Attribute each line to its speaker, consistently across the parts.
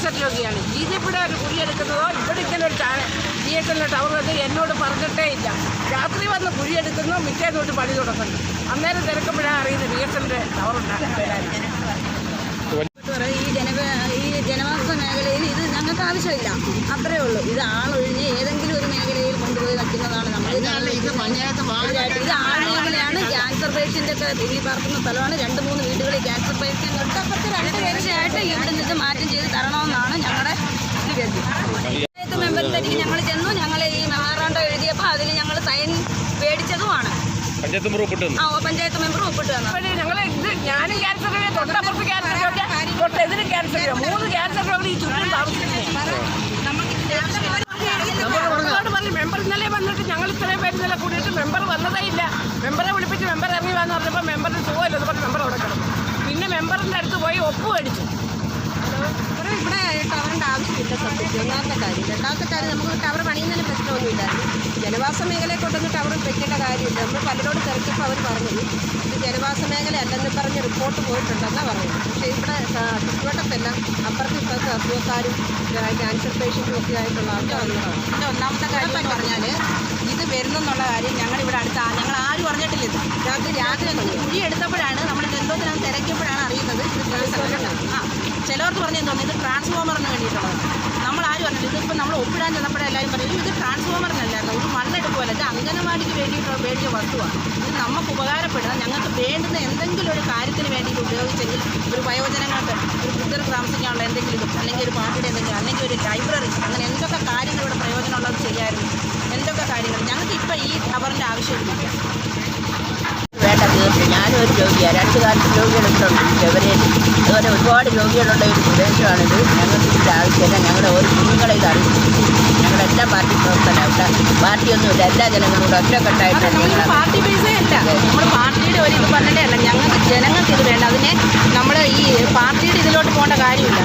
Speaker 1: Cancer രോഗിയാണ് പിയുടെ ഒരു കുഴിയെടുക്കുന്നതോ ഇവിടെ ഇങ്ങനെ ഒരു എല്ലിന്റെ ടവർ അത് എന്നോട് പറഞ്ഞിട്ടേ ഇല്ല. രാത്രി വന്ന് കുഴിയെടുക്കുന്നു മിറ്റേ തൊട്ട് പണി തുടങ്ങുന്നു. അന്നേരം തിരക്കുമ്പോഴാണ് അറിയുന്നത് ബി എസ് എന്റെ ടവർ ഉണ്ടാകും
Speaker 2: പേഷ്യന്റ് ഒക്കെ തിങ്ങി പാർക്കുന്ന സ്ഥലമാണ്. രണ്ട് മൂന്ന് വീടുകളിൽ ക്യാൻസർ പേഷ്യന്റ് ഉണ്ട് അപ്പുറത്ത് രണ്ട് തീർച്ചയായിട്ടും ഇവിടെ നിന്ന് മാറ്റം ചെയ്ത് തരണമെന്നാണ് ഞങ്ങളുടെ പഞ്ചായത്ത് മെമ്പറിലേക്ക് ഞങ്ങൾ ചെന്നു. ഞങ്ങൾ ഈ മെമ്മറാണ്ടോ എഴുതിയപ്പോൾ അതിൽ ഞങ്ങൾ സൈൻ മേടിച്ചതുമാണ്.
Speaker 3: പഞ്ചായത്ത് മെമ്പർ ഒപ്പിട്ട്
Speaker 2: ആ പഞ്ചായത്ത് മെമ്പർ ഒപ്പിട്ട് തന്നു
Speaker 1: ഞങ്ങൾ ഇത് ഞാനും ക്യാൻസർ തൊട്ടപ്പുറത്ത് ക്യാൻസർ തൊട്ടെതിരും ക്യാൻസർ മൂന്ന് ക്യാൻസർ രോഗി ഈ ചുറ്റും താമസിക്കുന്നു. മെമ്പറോട് പറഞ്ഞു മെമ്പർ ഇന്നലെ വന്നിട്ട് ഞങ്ങൾ ഇത്രയും പേര് ഇന്നലെ കൂടിയിട്ട് മെമ്പർ വന്നതേ ഇല്ല. മെമ്പറെ വിളിപ്പിച്ച് മെമ്പർ ഇറങ്ങി വന്ന് പറഞ്ഞപ്പോൾ മെമ്പറിന് സുഖമില്ലെന്ന് പറഞ്ഞ് മെമ്പർ അവിടെ കിടന്നു. പിന്നെ മെമ്പറിന്റെ അടുത്ത് പോയി ഒപ്പ് മേടിച്ചു.
Speaker 2: ആവശ്യമില്ല സത്യത്തിൽ. ഒന്നാമത്തെ കാര്യം രണ്ടാമത്തെ കാര്യം നമുക്ക് ടവർ പണിയുന്നതിന് പ്രശ്നമൊന്നുമില്ലായിരുന്നു ജനവാസ മേഖലയെ കൊണ്ടൊന്നും ടവർ വെക്കേണ്ട കാര്യമില്ല. നമ്മൾ പലരോട് തിരക്കിയപ്പോൾ അവർ പറഞ്ഞത് ഇത് ജനവാസ മേഖല അല്ലെന്ന് പറഞ്ഞ് റിപ്പോർട്ട് പോയിട്ടുണ്ടെന്നാണ് പറഞ്ഞത്. പക്ഷേ ഇവിടെ ചുറ്റുവട്ടത്തെല്ലാം അപ്പുറത്ത് ഇപ്പുറത്ത് അസുഖക്കാരും ക്യാൻസർ പേഷ്യന്റും ഒക്കെ ആയിട്ടുള്ള ആൾക്കാരാണ്
Speaker 4: ഇതിന്റെ ഒന്നാമത്തെ കാര്യം എന്ന് പറഞ്ഞാൽ ഇത് വരുന്നെന്നുള്ള കാര്യം ഞങ്ങൾ ഇവിടെ അടുത്ത് ഞങ്ങൾ ആരും അറിഞ്ഞിട്ടില്ല ഇത്. രാത്രി രാത്രി കുഴി എടുത്തപ്പോഴാണ് നമ്മൾ എന്തോത്തിനാണ് തിരക്കിയപ്പോഴാണ് അറിയുന്നത്. ആ ചിലവർക്ക് പറഞ്ഞു തോന്നുന്നു ഇത് ട്രാൻസ്ഫോമറിന് വേണ്ടിയിട്ടുള്ളത്. നമ്മൾ ആരും അറിഞ്ഞില്ല. ഇതിപ്പോൾ നമ്മൾ ഒപ്പിടാൻ ചെന്നപ്പോഴേ എല്ലാവരും പറയും ഇത് ട്രാൻസ്ഫോമറിനല്ലായിരുന്നു ഒരു മണ്ണെടുക്കുമല്ല ഇത് അംഗനവാടിക്ക് വേണ്ടിയിട്ടുള്ള വേണ്ടിയ വസ്തുവാണ് ഇത് നമുക്ക് ഉപകാരപ്പെടുന്ന ഞങ്ങൾക്ക് വേണ്ടുന്ന എന്തെങ്കിലും ഒരു കാര്യത്തിന് വേണ്ടിയിട്ട് ഉപയോഗിച്ചെങ്കിൽ ഒരു വയോജനങ്ങൾക്ക് ഒരു വൃദ്ധർക്ക് താമസിക്കാനുള്ള എന്തെങ്കിലും അല്ലെങ്കിൽ ഒരു പാർട്ടിയുടെ എന്തെങ്കിലും അല്ലെങ്കിൽ ഒരു ലൈബ്രറി അങ്ങനെ എന്തൊക്കെ കാര്യങ്ങൾ ഇവിടെ പ്രയോജനമുള്ളത് ചെയ്യായിരുന്നു എന്തൊക്കെ കാര്യങ്ങൾ. ഞങ്ങൾക്ക് ഇപ്പോൾ ഈ ടവറിന്റെ ആവശ്യമില്ല.
Speaker 5: വേണ്ട ഞാനൊരു ഞാനും ഒരു രോഗിയാണ് രണ്ട് കാലത്ത് രോഗികളുണ്ട് എവരേൽ അതുപോലെ ഒരുപാട് രോഗികളുള്ള ഒരു പ്രദേശമാണിത്. ഞങ്ങൾക്ക് ഇതിന്റെ ആവശ്യമില്ല. ഞങ്ങളുടെ ഓരോ കുഞ്ഞുങ്ങളെ ഇത് അറിയിച്ചിട്ടുണ്ട് ഞങ്ങളെല്ലാം പാർട്ടി പ്രവർത്തനം അവിടെ. പാർട്ടിയൊന്നുമില്ല. എല്ലാ ജനങ്ങളും കൂടെ ഒറ്റക്കെട്ടായിട്ടാണ്
Speaker 4: നമ്മൾ
Speaker 5: ഞങ്ങൾ
Speaker 4: പാർട്ടി പൈസയല്ല അല്ല. നമ്മൾ പാർട്ടിയുടെ ഒരു ഇത് പറഞ്ഞിട്ടേ അല്ല. ഞങ്ങൾക്ക് ജനങ്ങൾക്ക് ഇത് വേണ്ട. അതിനെ നമ്മൾ ഈ പാർട്ടിയുടെ ഇതിലോട്ട് പോകേണ്ട കാര്യമില്ല.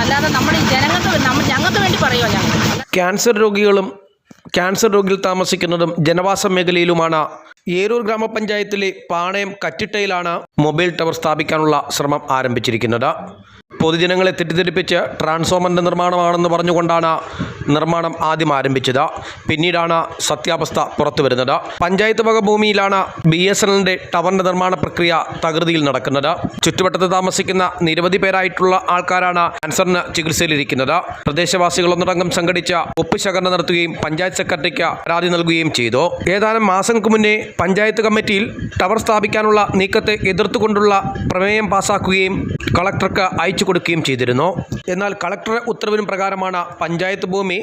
Speaker 4: അല്ലാതെ നമ്മൾ ഈ ജനങ്ങൾക്ക് നമ്മൾ ഞങ്ങൾക്ക് വേണ്ടി പറയുമോ ഞങ്ങൾ
Speaker 3: ക്യാൻസർ രോഗികളും ക്യാൻസർ രോഗികൾ താമസിക്കുന്നതും ജനവാസ മേഖലയിലുമാണ്. ഏരൂർ ഗ്രാമപഞ്ചായത്തിലെ പാണയം കറ്റിട്ടയിലാണ് മൊബൈൽ ടവർ സ്ഥാപിക്കാനുള്ള ശ്രമം ആരംഭിച്ചിരിക്കുന്നത്. പൊതുജനങ്ങളെ തെറ്റിദ്ധരിപ്പിച്ച് ട്രാൻസ്ഫോമറിന്റെ നിർമ്മാണമാണെന്ന് പറഞ്ഞുകൊണ്ടാണ് നിർമ്മാണം ആദ്യം ആരംഭിച്ചത്. പിന്നീടാണ് സത്യാവസ്ഥ പുറത്തു വരുന്നത്. പഞ്ചായത്ത് വക ഭൂമിയിലാണ് ബി എസ് എല്ലിന്റെ ടവറിന്റെ നിർമ്മാണ പ്രക്രിയ തകൃതിയിൽ നടക്കുന്നത്. ചുറ്റുവട്ടത്ത് താമസിക്കുന്ന നിരവധി പേരായിട്ടുള്ള ആൾക്കാരാണ് ക്യാൻസറിന് ചികിത്സയിലിരിക്കുന്നത്. പ്രദേശവാസികൾ ഒന്നടങ്കം സംഘടിച്ച ഒപ്പ് ശകരണം നടത്തുകയും പഞ്ചായത്ത് സെക്രട്ടറിക്ക് പരാതി നൽകുകയും ചെയ്തു. ഏതാനും മാസങ്ങൾക്ക് മുന്നേ പഞ്ചായത്ത് കമ്മിറ്റിയിൽ ടവർ സ്ഥാപിക്കാനുള്ള നീക്കത്തെ എതിർത്തുകൊണ്ടുള്ള പ്രമേയം പാസാക്കുകയും കളക്ടർക്ക് അയച്ചു കൊടുക്കുകയും ചെയ്തിരുന്നു. എന്നാൽ കളക്ടർ ഉത്തരവിനും പ്രകാരമാണ് പഞ്ചായത്ത് ഭൂമി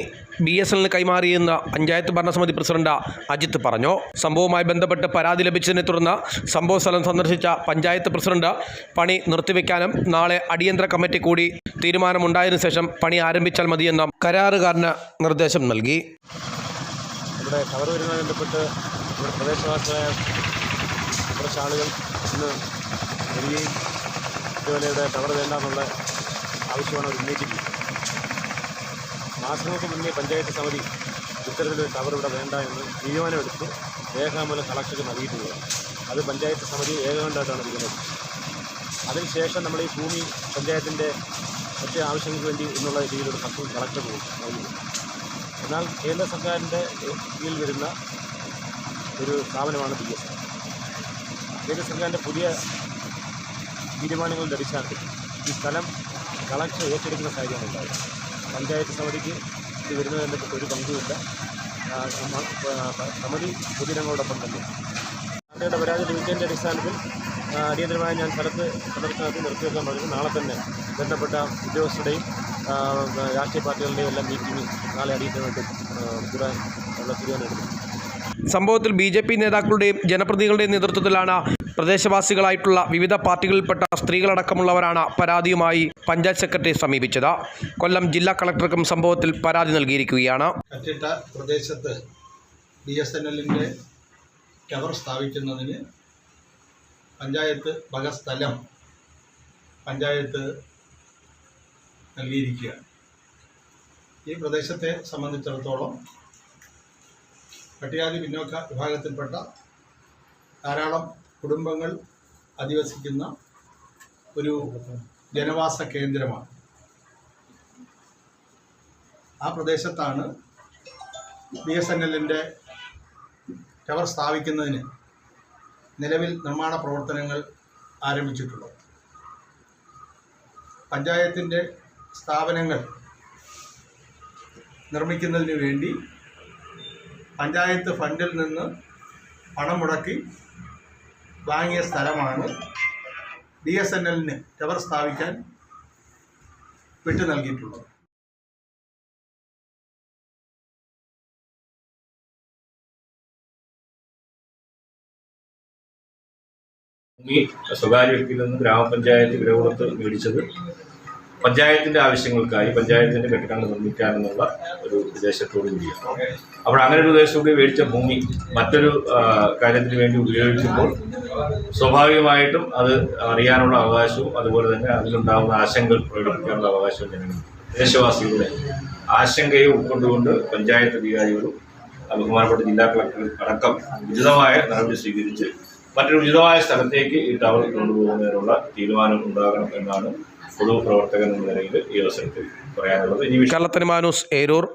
Speaker 3: ബി എസ് എല്ലിന് കൈമാറിയെന്ന് പഞ്ചായത്ത് ഭരണസമിതി പ്രസിഡന്റ് അജിത്ത് പറഞ്ഞു. സംഭവവുമായി ബന്ധപ്പെട്ട് പരാതി ലഭിച്ചതിനെ തുടർന്ന് സംഭവ സ്ഥലം സന്ദർശിച്ച പഞ്ചായത്ത് പ്രസിഡന്റ് പണി നിർത്തിവെക്കാനും നാളെ അടിയന്തര കമ്മിറ്റി കൂടി തീരുമാനമുണ്ടായതിനു ശേഷം പണി ആരംഭിച്ചാൽ മതിയെന്നും കരാറുകാരന് നിർദ്ദേശം നൽകി.
Speaker 6: ഇവിടെ പ്രദേശവാസികളായ കുറച്ച് ആളുകൾ ഇന്ന് വരികയും ഇതുപോലെ ഇവിടെ ടവർ വേണ്ട എന്നുള്ള ആവശ്യമാണ് അവർ ഉന്നയിച്ചിരിക്കുന്നത് മാസങ്ങൾക്ക് മുന്നേ പഞ്ചായത്ത് സമിതി ഇത്തരത്തിലൊരു ടവർ ഇവിടെ വേണ്ട എന്ന് തീരുമാനമെടുത്ത് രേഖാമൂലം കളക്ടർക്ക് നൽകിയിട്ടുള്ളതാണ് അത് പഞ്ചായത്ത് സമിതി ഏകകണ്ഠമായിട്ടാണ് ഇരിക്കുന്നത്. അതിനുശേഷം നമ്മൾ ഈ ഭൂമി പഞ്ചായത്തിന്റെ മറ്റ് ആവശ്യങ്ങൾക്ക് വേണ്ടി എന്നുള്ള രീതിയിലൊരു കത്ത് കളക്ടർ നൽകി എന്നാൽ കേന്ദ്ര സർക്കാരിന്റെ കീഴിൽ വരുന്ന ഒരു സ്ഥാപനമാണ് ബി എസ് കേന്ദ്ര സർക്കാരിന്റെ പുതിയ തീരുമാനങ്ങളുടെ ലഭിച്ചാൽ ഈ സ്ഥലം കളക്ഷൻ ഏറ്റെടുക്കുന്ന സാഹചര്യം ഉണ്ടാകും പഞ്ചായത്ത് സമിതിക്ക് ഇത് വരുന്നതിന് ബന്ധപ്പെട്ട് ഒരു പങ്കുമില്ല. സമിതി പൊതുജനങ്ങളോടൊപ്പം തന്നെ. അവരുടെ പരാതി ലഭിച്ചതിന്റെ അടിസ്ഥാനത്തിൽ അടിയന്തരമായി ഞാൻ സ്ഥലത്ത് പ്രദർശനത്തിൽ നിർത്തിവെക്കാൻ പറഞ്ഞു. നാളെ തന്നെ ബന്ധപ്പെട്ട ഉദ്യോഗസ്ഥരുടെയും രാഷ്ട്രീയ പാർട്ടികളുടെയും എല്ലാം മീറ്റിംഗ് നാളെ അടിയന്തരമായിട്ട് കൂടാൻ ഉള്ള തീരുമാനമെടുക്കും
Speaker 3: സംഭവത്തിൽ ബി ജെ പി നേതാക്കളുടെയും ജനപ്രതിനിധികളുടെയും നേതൃത്വത്തിലാണ് പ്രദേശവാസികളായിട്ടുള്ള വിവിധ പാർട്ടികളിൽപ്പെട്ട സ്ത്രീകളടക്കമുള്ളവരാണ് പരാതിയുമായി പഞ്ചായത്ത് സെക്രട്ടറിയെ സമീപിച്ചത്. കൊല്ലം ജില്ലാ കളക്ടർക്കും സംഭവത്തിൽ പരാതി നൽകിയിരിക്കുകയാണ്.
Speaker 7: പ്രദേശത്ത് ബി എസ് എൻ എല്ലിന്റെ ടവർ സ്ഥാപിക്കുന്നതിന് പഞ്ചായത്ത് വക സ്ഥലം പഞ്ചായത്ത് നൽകിയിരിക്കുകയാണ്. ഈ പ്രദേശത്തെ സംബന്ധിച്ചിടത്തോളം പട്ടികാതി പിന്നോക്ക വിഭാഗത്തിൽപ്പെട്ട ധാരാളം കുടുംബങ്ങൾ അധിവസിക്കുന്ന ഒരു ജനവാസ കേന്ദ്രമാണ്. ആ പ്രദേശത്താണ് ബി എസ് എൻ എല്ലിന്റെ ടവർ സ്ഥാപിക്കുന്നതിന് നിലവിൽ നിർമ്മാണ പ്രവർത്തനങ്ങൾ ആരംഭിച്ചിട്ടുള്ളത്. പഞ്ചായത്തിന്റെ സ്ഥാപനങ്ങൾ നിർമ്മിക്കുന്നതിന് വേണ്ടി പഞ്ചായത്ത് ഫണ്ടിൽ നിന്ന് പണം മുടക്കി വാങ്ങിയ സ്ഥലമാണ് ബി എസ് എൻ എല്ലിന് ടവർ സ്ഥാപിക്കാൻ വിട്ടു നൽകിയിട്ടുള്ളത്.
Speaker 8: ഭൂമി സ്വകാര്യ വ്യക്തിയിൽ നിന്ന് ഗ്രാമപഞ്ചായത്ത് വില കൊടുത്ത് മേടിച്ചത് പഞ്ചായത്തിന്റെ ആവശ്യങ്ങൾക്കായി പഞ്ചായത്തിന്റെ കെട്ടിടങ്ങൾ നിർമ്മിക്കാനെന്നുള്ള ഒരു ഉദ്ദേശത്തോടു കൂടിയാണ്. അപ്പോൾ അങ്ങനെ ഒരു ഉദ്ദേശത്തോടെ മേടിച്ച ഭൂമി മറ്റൊരു കാര്യത്തിന് വേണ്ടി ഉപയോഗിക്കുമ്പോൾ സ്വാഭാവികമായിട്ടും അത് അറിയാനുള്ള അവകാശവും അതുപോലെ തന്നെ അതിലുണ്ടാകുന്ന ആശങ്കകൾ പ്രകടിപ്പിക്കാനുള്ള അവകാശവും ഞങ്ങൾ ദേശവാസികളുടെ ആശങ്കയെ ഉൾക്കൊണ്ടുകൊണ്ട് പഞ്ചായത്ത് അധികാരികളും ബഹുമാനപ്പെട്ട ജില്ലാ കളക്ടർ അടക്കം ഉചിതമായ നടപടി സ്വീകരിച്ച് മറ്റൊരു ഉചിതമായ സ്ഥലത്തേക്ക് ഈ ടവർ കൊണ്ടുപോകുന്നതിനുള്ള തീരുമാനം ഉണ്ടാകണം എന്നാണ് പൊതുപ്രവർത്തകൻ എന്ന നിലയിൽ ഈ അവസരത്തിൽ പറയാനുള്ളത്. ഇനി
Speaker 3: കള്ളത്തനുമാനൂസ് ഏരൂർ.